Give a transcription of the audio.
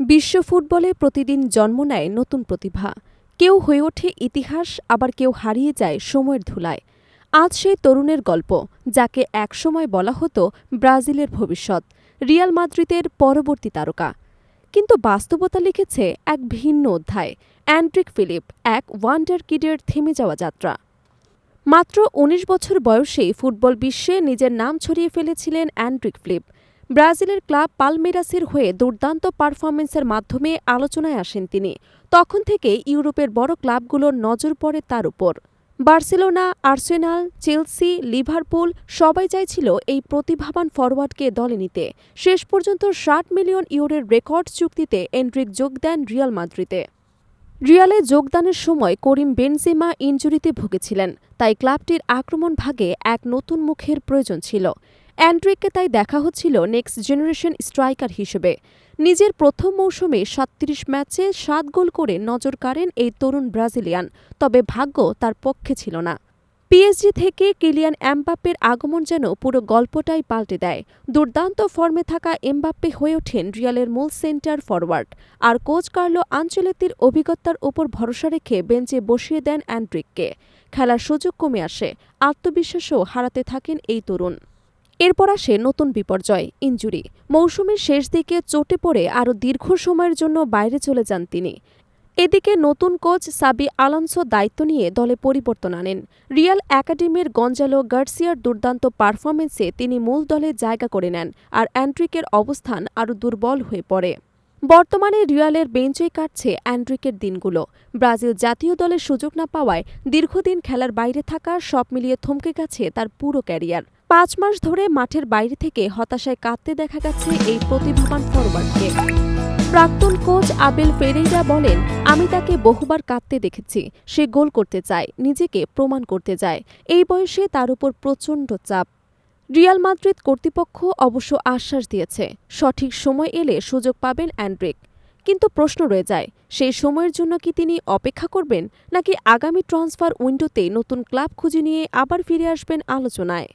বিশ্ব ফুটবলে প্রতিদিন জন্ম নেয় নতুন প্রতিভা। কেউ হয়ে ওঠে ইতিহাস, আবার কেউ হারিয়ে যায় সময়ের ধুলায়। আজ সেই তরুণের গল্প, যাকে একসময় বলা হতো ব্রাজিলের ভবিষ্যৎ, রিয়াল মাদ্রিদের পরবর্তী তারকা। কিন্তু বাস্তবতা লিখেছে এক ভিন্ন অধ্যায়, অ্যান্ড্রিক ফিলিপ, এক ওয়ান্ডার কিডের থেমে যাওয়া যাত্রা। মাত্র ১৯ বছর বয়সেই ফুটবল বিশ্বে নিজের নাম ছড়িয়ে ফেলেছিলেন অ্যান্ড্রিক ফ্লিপ। ব্রাজিলের ক্লাব পালমেরাসের হয়ে দুর্দান্ত পারফরমেন্সের মাধ্যমে আলোচনায় আসেন তিনি। তখন থেকে ইউরোপের বড় ক্লাবগুলোর নজর পড়ে তার উপর। বার্সেলোনা, আর্সেনাল, চেলসি, লিভারপুল সবাই চাইছিল এই প্রতিভাবান ফরওয়ার্ডকে দলে নিতে। শেষ পর্যন্ত ষাট মিলিয়ন ইউরোর রেকর্ড চুক্তিতে এন্ড্রিক যোগ দেন রিয়াল মাদ্রিদে। রিয়ালে যোগদানের সময় করিম বেনজেমা ইনজুরিতে ভুগেছিলেন, তাই ক্লাবটির আক্রমণ ভাগে এক নতুন মুখের প্রয়োজন ছিল। অ্যান্ড্রিককে তাই দেখা হচ্ছিল নেক্সট জেনারেশন স্ট্রাইকার হিসেবে। নিজের প্রথম মৌসুমে সাতত্রিশ ম্যাচে সাত গোল করে নজর কাড়েন এই তরুণ ব্রাজিলিয়ান, তবে ভাগ্য তার পক্ষে ছিল না। পিএসজি থেকে কিলিয়ান এমবাপ্পের আগমন যেন পুরো গল্পটাই পাল্টে দেয়। দুর্দান্ত ফর্মে থাকা এমবাপ্পে হয়ে ওঠেন রিয়ালের মূল সেন্টার ফরওয়ার্ড, আর কোচ কার্লো আঞ্চলেতির অভিজ্ঞতার ওপর ভরসা রেখে বেঞ্চে বসিয়ে দেন অ্যান্ড্রিককে। খেলার সুযোগ কমে আসে, আত্মবিশ্বাসও হারাতে থাকেন এই তরুণ। এরপর আসে নতুন বিপর্যয় ইঞ্জুরি মৌসুমের শেষ দিকে চোটে পড়ে আরও দীর্ঘ সময়ের জন্য বাইরে চলে যান তিনি। এদিকে নতুন কোচ সাবি আলানসো দায়িত্ব নিয়ে দলে পরিবর্তন আনেন। রিয়াল একাডেমির গঞ্জালো গার্সিয়ার দুর্দান্ত পারফরমেন্সে তিনি মূল দলে জায়গা করে নেন আর অ্যান্ড্রিকের অবস্থান আরও দুর্বল হয়ে পড়ে। বর্তমানে রিয়ালের বেঞ্চেই কাটছে অ্যান্ড্রিকের দিনগুলো। ব্রাজিল জাতীয় দলের সুযোগ না পাওয়ায় দীর্ঘদিন খেলার বাইরে থাকা সব মিলিয়ে থমকে গেছে তার পুরো ক্যারিয়ার। পাঁচ মাস ধরে মাঠের বাইরে থেকে হতাশায় কাঁদতে দেখা গেছে এই প্রতিভাবান ফরওয়ার্ডকে প্রাক্তন কোচ আবেল ফেরেইরা বলেন, আমি তাকে বহুবার কাঁদতে দেখেছি। সে গোল করতে চায়, নিজেকে প্রমাণ করতে যায় এই বয়সে তার উপর প্রচণ্ড চাপ। রিয়াল মাদ্রিদ কর্তৃপক্ষ অবশ্য আশ্বাস দিয়েছে, সঠিক সময় এলে সুযোগ পাবেন অ্যান্ড্রিক। কিন্তু প্রশ্ন রয়ে যায়, সেই সময়ের জন্য কি তিনি অপেক্ষা করবেন, নাকি আগামী ট্রান্সফার উইন্ডোতে নতুন ক্লাব খুঁজে নিয়ে আবার ফিরে আসবেন আলোচনায়?